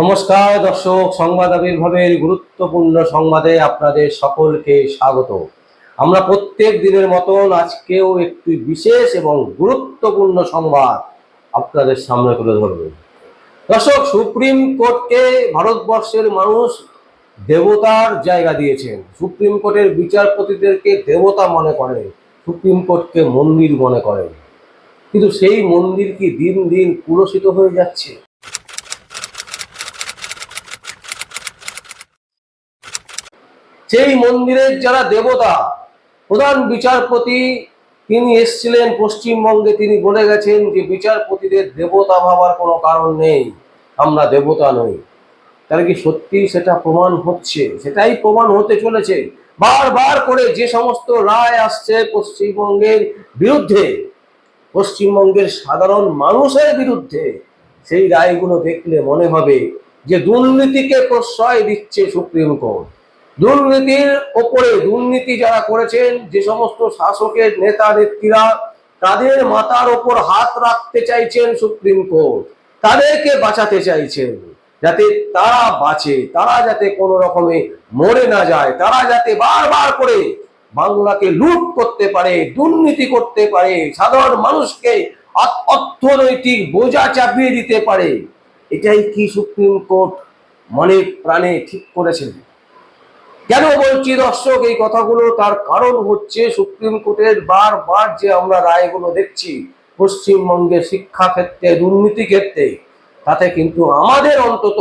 নমস্কার দর্শক, সংবাদ আবির্ভাবের গুরুত্বপূর্ণ সংবাদে আপনাদের সকলকে স্বাগত। আমরা প্রত্যেক দিনের মতন আজকেও একটি বিশেষ এবং গুরুত্বপূর্ণ সংবাদ আপনাদের সামনে তুলে ধরব। দর্শক, সুপ্রিম কোর্টকে ভারতবর্ষের মানুষ দেবতার জায়গা দিয়েছেন। সুপ্রিম কোর্টের বিচারপতিদেরকে দেবতা মনে করেন, সুপ্রিম কোর্টকে মন্দির মনে করেন। কিন্তু সেই মন্দির কি দিন দিন কুলসিত হয়ে যাচ্ছে? সেই মন্দিরের যারা দেবতা, প্রধান বিচারপতি তিনি এসছিলেন পশ্চিমবঙ্গে, তিনি বলে গেছেন যে বিচারপতিদের দেবতা ভাবার কোনো কারণ নেই, আমরা দেবতা নই। তাহলে কি সত্যি সেটা প্রমাণ হচ্ছে? সেটাই প্রমাণ হতে চলেছে। বারবার করে যে সমস্ত রায় আসছে পশ্চিমবঙ্গের বিরুদ্ধে, পশ্চিমবঙ্গের সাধারণ মানুষের বিরুদ্ধে, সেই রায়গুলো দেখলে মনে হবে যে দুর্নীতিকে প্রশ্রয় দিচ্ছে সুপ্রিম কোর্ট। দুর্নীতির ওপরে দুর্নীতি যারা করেছেন, যে সমস্ত শাসকের নেতা নেত্রীরা, তাদের মাথার ওপর হাত রাখতে চাইছেন সুপ্রিম কোর্ট। তাদেরকে বাঁচাতে চাইছেন, যাতে তারা বাঁচে, তারা যাতে কোনো রকমে মরে না যায়, তারা যাতে বারবার করে বাংলাকে লুট করতে পারে, দুর্নীতি করতে পারে, সাধারণ মানুষকে অর্থনৈতিক বোঝা চাপিয়ে দিতে পারে। এটাই কি সুপ্রিম কোর্ট মনে প্রাণে ঠিক করেছেন? কেন বলছি দর্শক, এই কথাগুলো? তার কারণ হচ্ছে সুপ্রিম কোর্টের বারবার যে আমরা রায়গুলো দেখছি, পশ্চিমবঙ্গের শিক্ষা ক্ষেত্রে দুর্নীতি ক্ষেত্রে, তাতে কিন্তু আমাদের অন্তত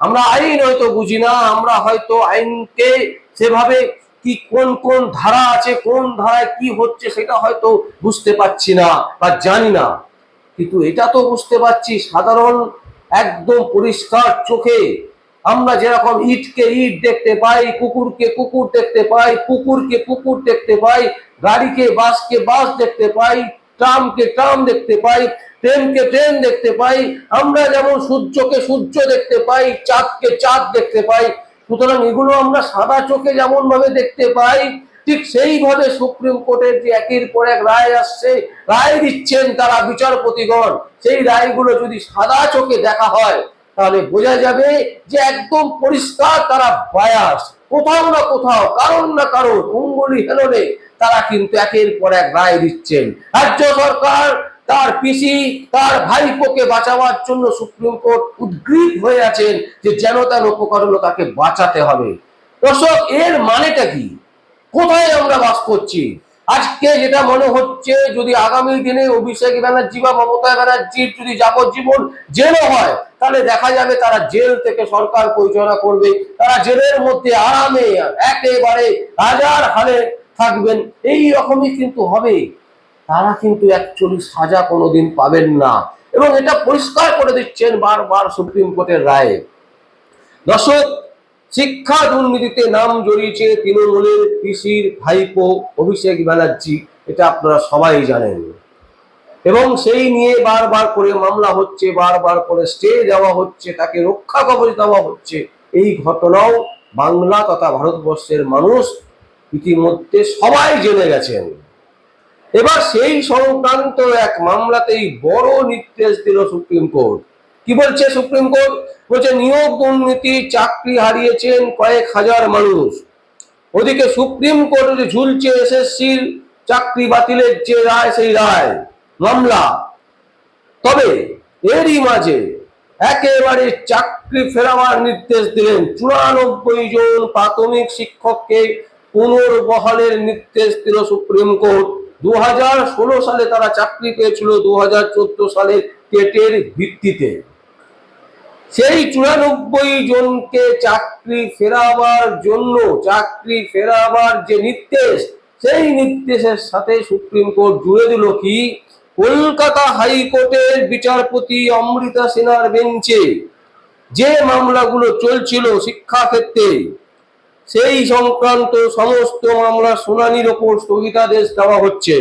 আমরা আইন হয়তো বুঝি না, আমরা হয়তো আইনকে সেভাবে কি কোন কোন ধারা আছে, কোন ধারায় কি হচ্ছে সেটা হয়তো বুঝতে পারছি না বা জানি না। কিন্তু এটা তো বুঝতে পারছি, সাধারণ একদম পরিষ্কার চোখে আমরা যেরকম ইটকে ইট দেখতে পাই, কুকুরকে কুকুর দেখতে পাই কুকুরকে কুকুর দেখতে পাই, গাড়িকে বাসকে বাস দেখতে পাই, ট্রামকে ট্রাম দেখতে পাই, ট্রেনকে ট্রেন দেখতে পাই, আমরা যেমন সূর্যকে সূর্য দেখতে পাই, চাঁদকে চাঁদ দেখতে পাই, সুতরাং এগুলো আমরা সাদা চোখে যেমন ভাবে দেখতে পাই, ঠিক সেইভাবে সুপ্রিম কোর্টের যে একের পর এক রায় আসছে, রায় দিচ্ছেন তারা বিচারপতিগণ। সেই রায়গুলো যদি সাদা চোখে দেখা হয় তাহলে বোঝা যাবে যে একদম পরিষ্কার তারা বায়াস। কোথাও না কোথাও, কারণ না কারণ, অঙ্গুলি হেলনে তারা কিন্তু একের পর এক রায় দিচ্ছেন। রাজ্য সরকার তার পিসি, তার ভাইপোকে বাঁচাবার জন্য সুপ্রিম কোর্ট উদ্গ্রীব হয়ে আছেন যে যেন তেন উপকরণ তাকে বাঁচাতে হবে। দর্শক, এর মানেটা কি? কোথায় আমরা বাস করছি? আজকে যেটা মনে হচ্ছে, যদি আগামী দিনে অভিষেক ব্যানার্জি বা মমতা ব্যানার্জির যদি যাবজ্জীবন জেলও হয়, তাহলে দেখা যাবে তারা জেল থেকে সরকার পরিচালনা করবে। তারা জেলের মধ্যে আরামে একেবারে রাজার হালে থাকবেন। এই রকমই কিন্তু হবে। তারা কিন্তু অ্যাকচুয়ালি সাজা কোনোদিন পাবেন না। এবং এটা পরিষ্কার করে দিচ্ছেন বারবার সুপ্রিম কোর্টের রায়ে। দর্শক শিক্ষা দুর্নীতিতে নাম জড়িয়েছে তৃণমূলের পিসির ভাইপো অভিষেক ব্যানার্জি, এটা আপনারা সবাই জানেন। এবং সেই নিয়ে বারবার করে মামলা হচ্ছে, বারবার করে স্টে দেওয়া হচ্ছে, তাকে রক্ষা কবচ দেওয়া হচ্ছে। এই ঘটনাও বাংলা তথা ভারতবর্ষের মানুষ ইতিমধ্যে সবাই জেনে গেছেন। এবার সেই সংক্রান্ত এক মামলাতেই বড় নির্দেশ দিল সুপ্রিম কোর্ট। কি বলছে সুপ্রিম কোর্ট? বলছে, নিয়োগ দুর্নীতি, চাকরি হারিয়েছেন কয়েক হাজার মানুষ। ওদিকে সুপ্রিম কোর্টে ঝুলছে এসএসসির চাকরি বাতিলের যে রায়, সেই রায়, মামলা। তবে এরই মাঝে একেবারে চাকরি ফেরাবার নির্দেশ দিলেন চুরানব্বই জন প্রাথমিক শিক্ষককে পুনর্বহালের নির্দেশ দিল সুপ্রিম কোর্ট। দু হাজার ষোলো সালে তারা চাকরি পেয়েছিল দু হাজার চোদ্দ সালে টেটের ভিত্তিতে। সেই চুরানব্বই জনকে চাকরি ফেরাবার জন্য, চাকরি ফেরাবার যে নির্দেশ, সেই নির্দেশের সাথে সুপ্রিম কোর্ট জুড়ে দিল কি? কলকাতা হাইকোর্টের বিচারপতি অমৃতা সিনহার বেঞ্চে যে মামলাগুলো চলছিল শিক্ষাক্ষেত্রে, সেই সংক্রান্ত সমস্ত মামলা শুনানির ওপর স্থগিতাদেশ দেওয়া হচ্ছে।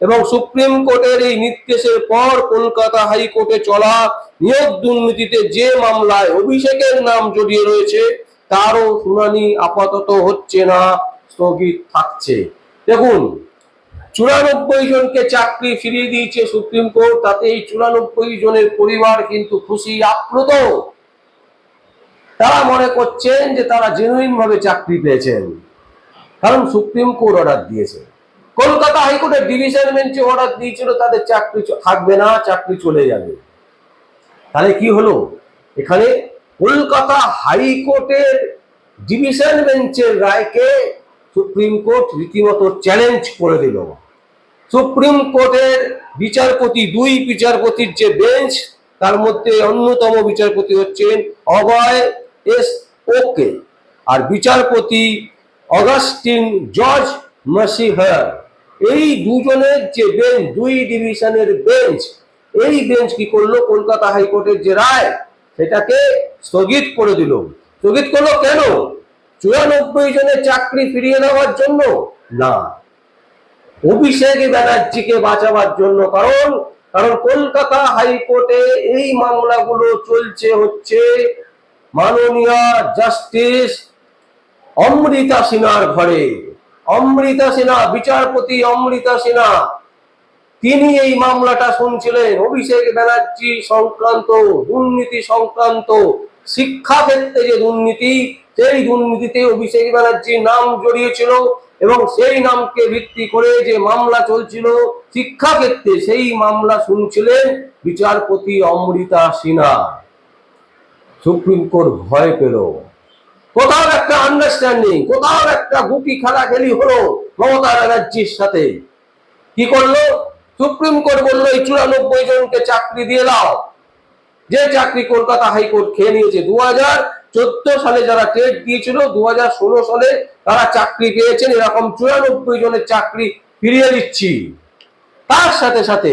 এবং সুপ্রিম কোর্টের এই নির্দেশের পর কলকাতা হাইকোর্টে চলা নিয়োগ দুর্নীতিতে যে মামলায় অভিষেকের নাম জড়িয়ে রয়েছে, তারও শুনানি আপাতত হচ্ছে না, স্থগিত থাকছে। দেখুন, চুরানব্বই জনকে চাকরি ফিরিয়ে দিয়েছে সুপ্রিম কোর্ট তাতে এই চুরানব্বই জনের পরিবার কিন্তু খুশি, আপ্লুত। তারা মনে করছেন যে তারা জেনুইন ভাবে চাকরি পেয়েছেন, কারণ সুপ্রিম কোর্ট অর্ডার দিয়েছে। কলকাতা হাইকোর্টের ডিভিশন বেঞ্চে অর্ডার দিয়েছিল, তাদের চাকরি থাকবে না, চাকরি চলে যাবে। তাহলে কি হলো? এখানে কলকাতা হাইকোর্টের ডিভিশন বেঞ্চের রায়কে সুপ্রিম কোর্ট রীতিমতো চ্যালেঞ্জ করে দিল। সুপ্রিম কোর্টের বিচারপতি, দুই বিচারপতির যে বেঞ্চ, তার মধ্যে অন্যতম বিচারপতি হচ্ছেন অভয় এস ওকে। আর বিচারপতি অগাস্টিন জর্জ মাসিহার। এই দুজনের যে বেঞ্চ দুই ডিভিশনের বেঞ্চ এই বেঞ্চ কি করল? কলকাতা হাইকোর্টের যে রায়, সেটাকে স্থগিত করে দিল। স্থগিত করল কেন? চুরানব্বই জনের চাকরি ফিরিয়ে নেওয়ার জন্য? না। অভিষেক ব্যানার্জিকে বাঁচাবার জন্য কারণ কারণ কলকাতা হাইকোর্টে এই মামলাগুলো চলছে হচ্ছে মাননীয় জাস্টিস অমৃতা সিনহার ঘরে। অমৃতা সিনহা বিচারপতি অমৃতা সিনহা তিনি এই মামলাটা শুনছিলেন। অভিষেক ব্যানার্জি সংক্রান্ত, দুর্নীতি সংক্রান্ত শিক্ষা ক্ষেত্রে যে দুর্নীতি, সেই দুর্নীতিতে অভিষেক ব্যানার্জির নাম জড়িয়েছিল এবং সেই নামকে ভিত্তি করে যে মামলা চলছিল শিক্ষা ক্ষেত্রে সেই মামলা শুনছিলেন বিচারপতি অমৃতা সিনহা সুপ্রিম কোর্ট ভয় পেল। কোথাও একটা আন্ডারস্ট্যান্ডিং কোথাও একটা গুটি খেলা খেলি হলো মমতা ব্যানার্জির সাথে। কি করল? সুপ্রিম কোর্ট বলল, এই চুরানব্বই জনকে চাকরি দিয়ে দাও। যে চাকরি কলকাতা হাইকোর্ট খেয়ে নিয়েছে দু হাজার চোদ্দ সালে যারা টেট দিয়েছিল দু হাজার ষোলো সালে তারা চাকরি পেয়েছেন, এরকম চুরানব্বই জনের চাকরি ফিরিয়ে দিচ্ছি। তার সাথে সাথে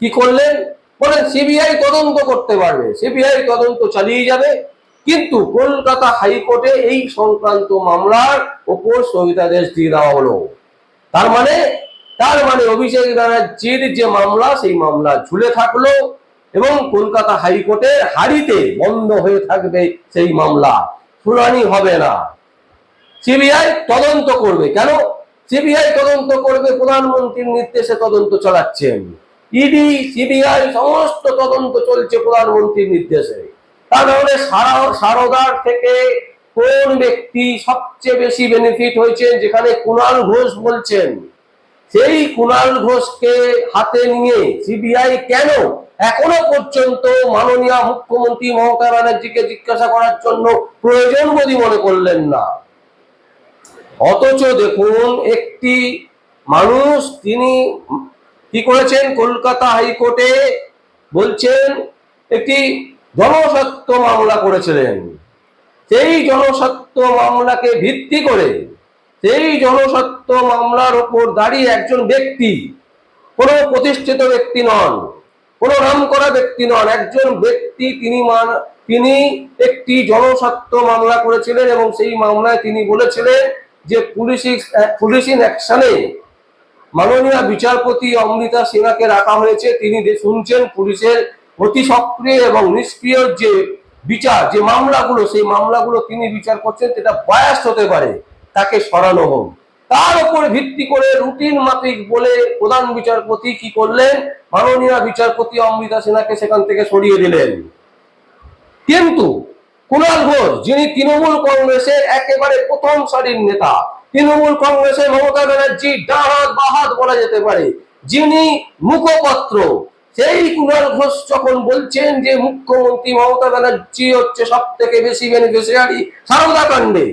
কি করলেন? বলেন, সিবিআই তদন্ত করতে পারবে, সিবিআই তদন্ত চালিয়ে যাবে। কিন্তু কলকাতা হাইকোর্টে এই সংক্রান্ত মামলার ওপর স্থগিতাদেশ দিয়ে দেওয়া হলো। তার মানে তার মানে অভিষেক ব্যানার্জির যে মামলা, সেই মামলা ঝুলে থাকল এবং কলকাতা হাইকোর্টের হাড়িতে বন্ধ হয়ে থাকবে সেই মামলা। শুনানি হবে না। সিবিআই তদন্ত করবে। কেন? সিবিআই তদন্ত করবে, প্রধানমন্ত্রীর নির্দেশে তদন্ত চালাচ্ছেন। ইডি, সিবিআই, সমস্ত তদন্ত চলছে প্রধানমন্ত্রীর নির্দেশে। তাহলে সারা সারদার থেকে কোন ব্যক্তি সবচেয়ে বেশি বেনিফিট হয়েছেন? যেখানে কুণাল ঘোষ বলছেন। সেই কুণাল ঘোষকে হাতে নিয়ে সিবিআই কেন এখনও পর্যন্ত মাননীয় মুখ্যমন্ত্রী মমতা ব্যানার্জিকে জিজ্ঞাসা করার জন্য প্রয়োজন বলে মনে করলেন না? অথচ দেখুন, একটি মানুষ তিনি কি করেছেন? কলকাতা হাইকোর্টে বলছেন, একটি জনস্বার্থ মামলা করেছিলেন। সেই জনস্বার্থ মামলাকে ভিত্তি করে, সেই জনস্বার্থ মামলার ওপর দাঁড়িয়ে একজন ব্যক্তি, কোনো প্রতিষ্ঠিত ব্যক্তি নন, কোনো নাম করা ব্যক্তি নন, একজন ব্যক্তি তিনি মান, তিনি একটি জনস্বার্থ মামলা করেছিলেন এবং সেই মামলায় তিনি বলেছিলেন যে পুলিশি, পুলিশিং অ্যাকশনে মাননীয় বিচারপতি অমৃতা সিনহাকে রাখা হয়েছে। তিনি শুনছেন পুলিশের অতি সক্রিয় এবং নিষ্ক্রিয় যে বিচার, যে মামলাগুলো, সেই মামলাগুলো তিনি বিচার করছেন সেটা বয়াস হতে পারে, তাকে সরানো হোক। তার উপর ভিত্তি করে রুটিন মাফিক বলে প্রধান বিচারপতি কি করলেন? মাননীয় বিচারপতি অমৃতা সিনহাকে সেখান থেকে সরিয়ে দিলেন। কিন্তু কুণাল ঘোষ, যিনি তৃণমূল কংগ্রেসের একেবারে প্রথম সারির নেতা, তৃণমূল কংগ্রেসের মমতা ব্যানার্জি ডাহাত বাহাত বলা যেতে পারে, যিনি মুখপত্র সেই কুণাল ঘোষ যখন বলছেন যে মুখ্যমন্ত্রী মমতা ব্যানার্জি হচ্ছে সব থেকে বেশি বেনিফিশিয়ারি সারদা কাণ্ডে,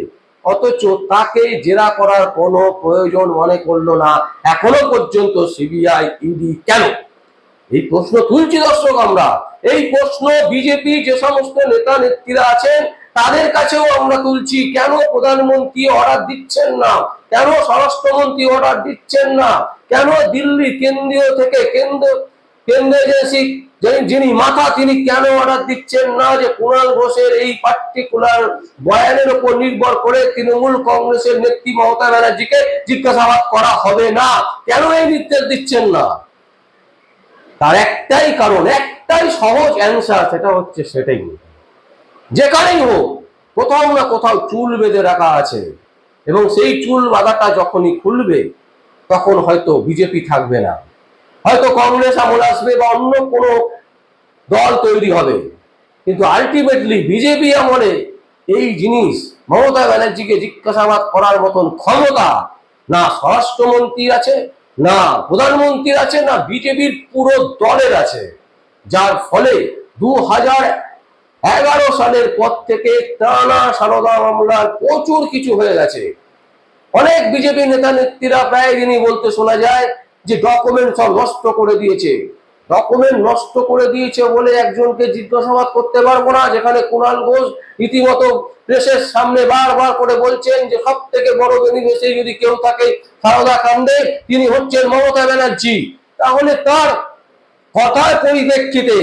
অথচ তাকে জেরা করার কোনো প্রয়োজন মনে করল না। এখনও পর্যন্ত সিবিআই ইডি কেন? এই প্রশ্ন তুলছি দর্শক আমরা। এই প্রশ্ন বিজেপি যে সমস্ত নেতা নেত্রীরা আছেন, তাদের কাছেও আমরা তুলছি, কেন প্রধানমন্ত্রী অর্ডার দিচ্ছেন না? কেন স্বরাষ্ট্রমন্ত্রী অর্ডার দিচ্ছেন না? কেন দিল্লি কেন্দ্রীয় থেকে কেন্দ্র কেন্দ্র এজেন্সি যিনি- মাথা, তিনি কেন অর্ডার দিচ্ছেন না যে কুণাল ঘোষের এই পার্টিকুলার বয়ানের উপর নির্ভর করে তৃণমূল কংগ্রেসের নেত্রী মমতা ব্যানার্জিকে জিজ্ঞাসাবাদ করা হবে না? কেন এই নির্দেশ দিচ্ছেন না? তার একটাই কারণ, একটাই সহজ অ্যান্সার সেটা হচ্ছে সেটাই যেখানেই হোক, কোথাও না কোথাও চুল বেঁধে রাখা আছে। এবং সেই চুল বাঁধাটা যখনই খুলবে, তখন হয়তো বিজেপি থাকবে না। হয়তো কংগ্রেস, আমল আসবে বা অন্য কোনো দল তৈরি হবে। কিন্তু আলটিমেটলি বিজেপি আমলে এই জিনিস মমতা ব্যানার্জিকে জিজ্ঞাসাবাদ করার মতন ক্ষমতা না স্বরাষ্ট্রমন্ত্রীর আছে, না প্রধানমন্ত্রীর আছে, না বিজেপির পুরো দলের আছে। যার ফলে দু হাজার এগারো সালের পর থেকে টানা সারদা মামলার প্রচুর কিছু হয়ে গেছে। অনেক বিজেপি নেতা নেত্রীরা প্রায় দিনই বলতে শোনা যায় যে ডকুমেন্ট সব নষ্ট করে দিয়েছে। ডকুমেন্ট নষ্ট করে দিয়েছে বলে একজনকে জিজ্ঞাসাবাদ করতে পারব না, যেখানে কুণাল ঘোষ রীতিমতো প্রেসের সামনে বারবার করে বলছেন যে সব থেকে বড় বেনিফিসিয়ারি যদি কেউ থাকে, সারদা কাণ্ডে তিনি হচ্ছেন মমতা ব্যানার্জি। তাহলে তার কথার পরিপ্রেক্ষিতে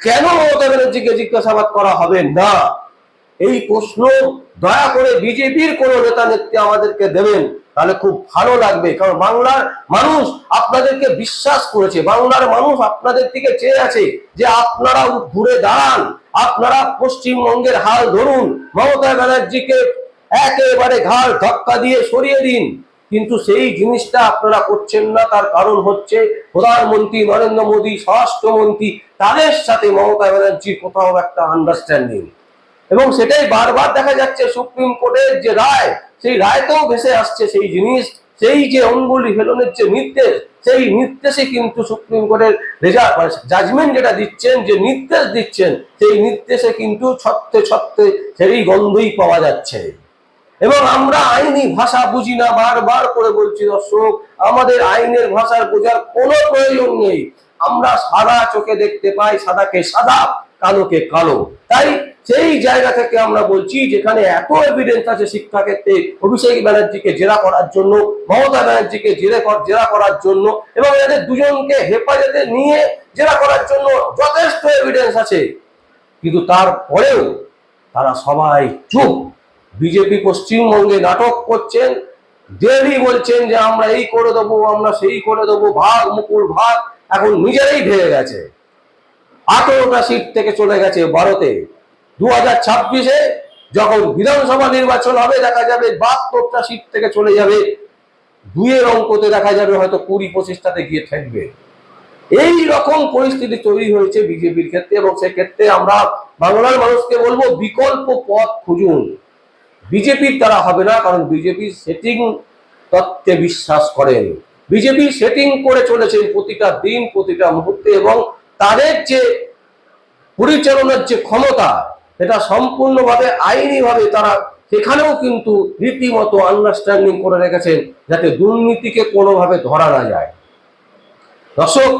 কেন মমতা ব্যানার্জিকে জিজ্ঞাসাবাদ করা হবে না? এই প্রশ্ন দয়া করে বিজেপির কোন নেতা নেত্রী আমাদেরকে দেবেন। তাহলে খুব ভালো লাগবে, কারণ বাংলার মানুষ আপনাদেরকে বিশ্বাস করেছে, বাংলার মানুষ আপনাদের দিকে চেয়ে আছে যে আপনারা ঘুরে দাঁড়ান, আপনারা পশ্চিমবঙ্গের হাল ধরুন, মমতা ব্যানার্জিকে একেবারে ঘাড় ধাক্কা দিয়ে সরিয়ে দিন, কিন্তু সেই জিনিসটা আপনারা করছেন না, তার কারণ হচ্ছে প্রধানমন্ত্রী নরেন্দ্র মোদী, স্বরাষ্ট্রমন্ত্রী, তাদের সাথে মমতা ব্যানার্জির কোথাও একটা আন্ডারস্ট্যান্ডিং এবং সেটাই বারবার দেখা যাচ্ছে সুপ্রিম কোর্টের যে রায়, সেই রায়তেও ভেসে আসছে সেই জিনিস, সেই যে অঙ্গুলি হেলনের যে নির্দেশ, সেই নির্দেশে কিন্তু সুপ্রিম কোর্টের রেজাল্ট জাজমেন্ট যেটা দিচ্ছেন, যে নির্দেশ দিচ্ছেন, সেই নির্দেশে কিন্তু ছত্রে ছত্রে সেই গন্ধই পাওয়া যাচ্ছে। এবং আমরা আইনি ভাষা বুঝি না, বারবার করে বলছি দর্শক, আমাদের আইনের ভাষার বোঝার কোনো প্রয়োজন নেই। আমরা সাদা চোখে দেখতে পাই, সাদাকে সাদা কালোকে কালো। তাই সেই জায়গা থেকে আমরা বলছি, যেখানে এত এভিডেন্স আছে শিক্ষাক্ষেত্রে, অভিষেক ব্যানার্জিকে জেরা করার জন্য, মমতা ব্যানার্জিকে জেরা জেরা করার জন্য, এবং এদের দুজনকে হেফাজতে নিয়ে জেরা করার জন্য যথেষ্ট এভিডেন্স আছে। কিন্তু তারপরেও তারা সবাই চুপ। বিজেপি পশ্চিমবঙ্গে নাটক করছেন ডেলি বলছেন যে, আমরা এই করে দেবো, আমরা সেই করে দেবো, ভাগ, মুকুল, ভাগ, এখন নিজেরাই ভেঙে গেছে। আঠেরোটা সিট থেকে চলে গেছে ভারতে। দু হাজার ছাব্বিশে যখন বিধানসভা নির্বাচন হবে, দেখা যাবে বাহাত্তরটা সিট থেকে চলে যাবে। দুইয়ের অঙ্কতে দেখা যাবে হয়তো কুড়ি পঁচিশটাতে গিয়ে থাকবে। এই রকম পরিস্থিতি তৈরি হয়েছে বিজেপির ক্ষেত্রে এবং সেক্ষেত্রে আমরা বাংলার মানুষকে বলব, বিকল্প পথ খুঁজুন। বিজেপির তারা হবে না, কারণ বিজেপি সেটিং তত্ত্বে বিশ্বাস করেন। বিজেপি সেটিং করে চলেছেন প্রতিটা দিন, প্রতিটা মুহূর্তে এবং তাদের যে পরিচালনার যে ক্ষমতা এটা সম্পূর্ণভাবে আইনিভাবে তারা সেখানেও কিন্তু রীতিমতো আন্ডারস্ট্যান্ডিং করে রেখেছেন যাতে দুর্নীতিকে কোনোভাবে ধরা না যায়। দর্শক,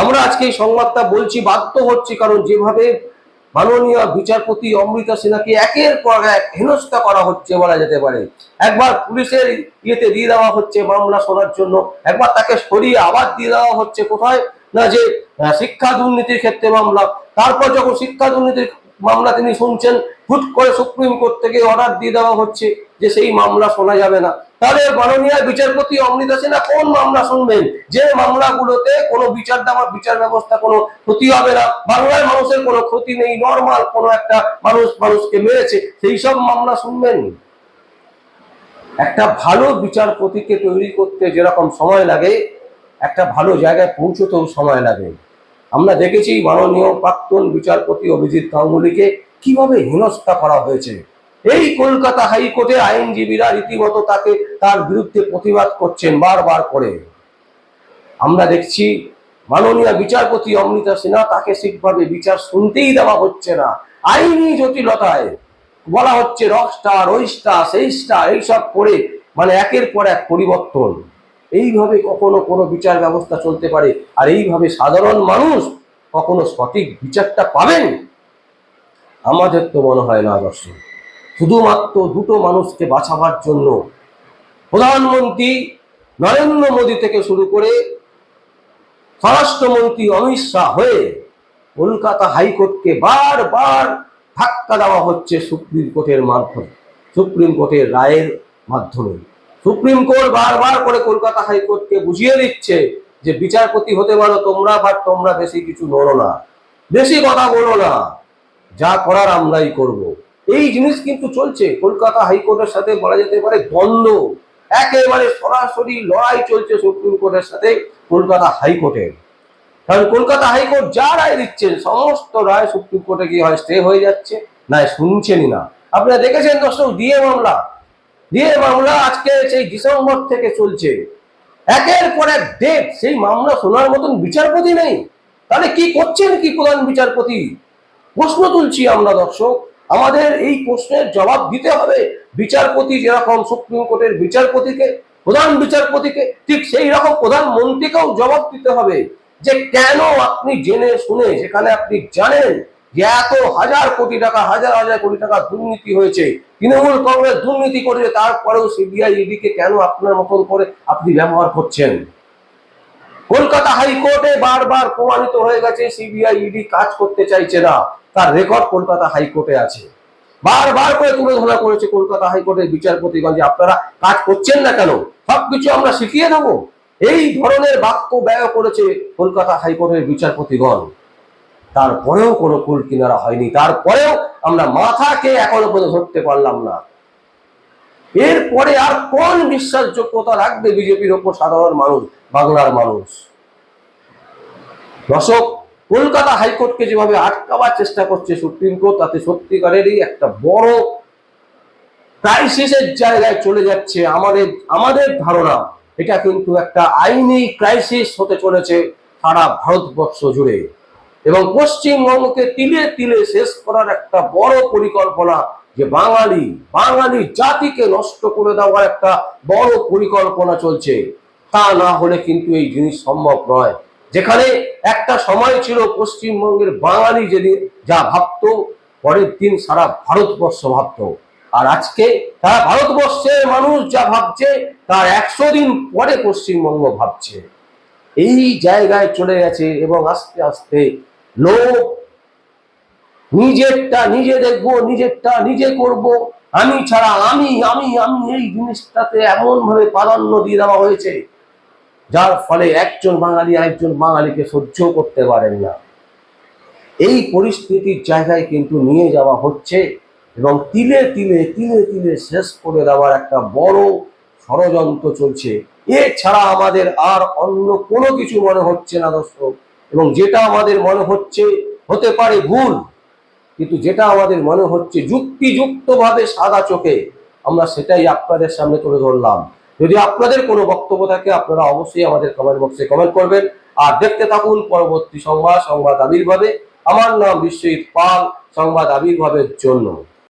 আমরা আজকে এই সংবাদটা বলছি, বাধ্য হচ্ছি কারণ যেভাবে মাননীয় বিচারপতি অমৃতা সিনহাকে একের পর এক হেনস্থা করা হচ্ছে বলা যেতে পারে। একবার পুলিশের ইয়েতে দিয়ে দেওয়া হচ্ছে মামলা শোনার জন্য, একবার তাকে সরিয়ে আবার দিয়ে দেওয়া হচ্ছে, কোথায়? না যে শিক্ষা দুর্নীতির ক্ষেত্রে মামলা। তারপর যখন শিক্ষা দুর্নীতির মামলা তিনি শুনছেন, হুট করে সুপ্রিম কোর্ট থেকে অর্ডার দিয়ে দেওয়া হচ্ছে যে সেই মামলা শোনা যাবে না। তাহলে মাননীয় বিচারপতি অমৃতা সিনহা কোন মামলা শুনবেন? যে মামলাগুলোতে কোনো বিচার দেওয়া বিচার ব্যবস্থা কোনো ক্ষতি হবে না। বাংলার মানুষের কোনো ক্ষতি নেই নর্মাল কোনো একটা মানুষ মানুষকে মেরেছে। সেই সব মামলা শুনবেন? একটা ভালো বিচারপতিকে তৈরি করতে যেরকম সময় লাগে একটা ভালো জায়গায় পৌঁছতেও সময় লাগে। আমরা দেখেছি মাননীয় প্রাক্তন বিচারপতি অভিজিৎ গাঙ্গুলিকে কীভাবে হেনস্থা করা হয়েছে। এই কলকাতা হাইকোর্টে আইনজীবীরা রীতিমতো তাকে তার বিরুদ্ধে প্রতিবাদ করছেন বারবার করে। আমরা দেখছি মাননীয় বিচারপতি অমৃতা সিনহা তাকে ঠিকভাবে বিচার শুনতেই দেওয়া হচ্ছে না। আইনি জটিলতায় বলা হচ্ছে রকস্টার ওই স্টার, সেই স্টার, এইসব করে মানে একের পর এক পরিবর্তন। এইভাবে কখনো কোনো বিচার ব্যবস্থা চলতে পারে আর এইভাবে সাধারণ মানুষ কখনো সঠিক বিচারটা পাবেন? আমাদের তো মনে হয় না দর্শক শুধুমাত্র দুটো মানুষকে বাঁচাবার জন্য প্রধানমন্ত্রী নরেন্দ্র মোদী থেকে শুরু করে স্বরাষ্ট্রমন্ত্রী অমিত শাহ হয়ে কলকাতা হাইকোর্টকে বারবার ধাক্কা দেওয়া হচ্ছে সুপ্রিম কোর্টের মাধ্যমে, সুপ্রিম কোর্টের রায়ের মাধ্যমে। সুপ্রিম কোর্ট বারবার করে কলকাতা হাইকোর্টকে বুঝিয়ে দিচ্ছে যে বিচারপতি হতে পারো তোমরা, বাট তোমরা বেশি কিছু নড়ো না। বেশি কথা বলো না। যা করার আমরাই করব। এই জিনিস কিন্তু চলছে। কলকাতা হাইকোর্টের সাথে বলা যেতে পারে দ্বন্দ্ব। একেবারে সরাসরি লড়াই চলছে সুপ্রিম কোর্টের সাথে কলকাতা হাইকোর্টের। কারণ কলকাতা হাইকোর্ট যা রায় দিচ্ছেন, সমস্ত রায় সুপ্রিম কোর্টে গিয়ে হয় স্টে হয়ে যাচ্ছে, না, শুনছেনই না। আপনারা দেখেছেন দর্শক ডিএ মামলা। ডিএ মামলা আজকে সেই ডিসেম্বর থেকে চলছে। একের পর এক ডেট সেই মামলা শোনার মতন বিচারপতি নেই। তাহলে কি করছেন কি প্রধান বিচারপতি? প্রশ্ন তুলছি আমরা, দর্শক। আমাদের এই প্রশ্নের জবাব দিতে হবে বিচারপতি যেরকম সুপ্রিম কোর্টের বিচারপতিকে, প্রধান বিচারপতিকে, ঠিক সেই রকম প্রধানমন্ত্রীকেও জবাব দিতে হবে যে কেন আপনি জেনে শুনে, যেখানে আপনি জানেন এত হাজার কোটি টাকা, হাজার হাজার কোটি টাকা দুর্নীতি হয়েছে। তৃণমূল কংগ্রেস দুর্নীতি করেছে, তারপরেও সিবিআই ইডিকে কেন আপনার মতন করে আপনি ব্যবহার করছেন? কলকাতা হাইকোর্টে বারবার প্রমাণিত হয়ে গেছে, সিবিআই ইডি কাজ করতে চাইছে না। তার রেকর্ড কলকাতা হাইকোর্টে আছে। বারবার করে তুলে ধরা করেছে কলকাতা হাইকোর্টের বিচারপতিগণ যে আপনারা কাজ করছেন না কেন? সবকিছু আমরা শিখিয়ে দেবো। এই ধরনের বাক্য ব্যয় করেছে কলকাতা হাইকোর্টের বিচারপতিগণ তারপরেও কোনো কুল কিনারা হয়নি। তারপরেও আমরা মাথাকে এখনও পর্যন্ত ধরতে পারলাম না। এরপরে আর কোন বিশ্বাসযোগ্যতা রাখবে বিজেপির ওপর সাধারণ মানুষ, বাংলার মানুষ? দর্শক, কলকাতা হাইকোর্টকে যেভাবে আটকাবার চেষ্টা করছে সুপ্রিম কোর্ট, তাতে সত্যিকারেরই একটা বড় ক্রাইসিসের জায়গায় চলে যাচ্ছে আমাদের আমাদের ধারণা। এটা কিন্তু একটা আইনি ক্রাইসিস হতে চলেছে সারা ভারতবর্ষ জুড়ে। এবং পশ্চিমবঙ্গকে তিলে তিলে শেষ করার একটা বড় পরিকল্পনা যে বাঙালি বাঙালি জাতিকে নষ্ট করে দেওয়ার একটা বড় পরিকল্পনা চলছে। তা না হলে কিন্তু এই জিনিস সম্ভব নয়। যেখানে একটা সময় ছিল পশ্চিমবঙ্গের বাঙালি যেদিন যা ভাবতো, পরের দিন সারা ভারতবর্ষ ভাবতো। আর আজকে তারা ভারতবর্ষের মানুষ যা ভাবছে, তার একশো দিন পরে পশ্চিমবঙ্গ ভাবছে। এই জায়গায় চলে গেছে এবং আস্তে আস্তে লোক নিজেরটা নিজে দেখব, নিজেরটা নিজে করব। আমি ছাড়া, আমি আমি আমি এই জিনিসটাতে এমন ভাবে প্রাধান্য দিয়ে দেওয়া হয়েছে, যার ফলে একজন বাঙালি আরেকজন বাঙালিকে সহ্য করতে পারেন না। এই পরিস্থিতির জায়গায় কিন্তু নিয়ে যাওয়া হচ্ছে এবং তিলে তিলে তিলে তিলে শেষ করে দেওয়ার একটা বড় ষড়যন্ত্র চলছে। এছাড়া আমাদের আর অন্য কোনো কিছু মনে হচ্ছে না, দর্শক। এবং যেটা আমাদের মনে হচ্ছে, হতে পারে ভুল, কিন্তু যেটা আমাদের মনে হচ্ছে যুক্তিযুক্তভাবে সাদা চোখে, আমরা সেটাই আপনাদের সামনে তুলে ধরলাম। যদি আপনাদের কোনো বক্তব্য থাকে, আপনারা অবশ্যই আমাদের কমেন্ট বক্সে কমেন্ট করবেন। আর দেখতে থাকুন পরবর্তী সংবাদ সংবাদ আবির্ভাবে। আমার নাম বিশ্বজিৎ পাল, সংবাদ আবির্ভাবের জন্য।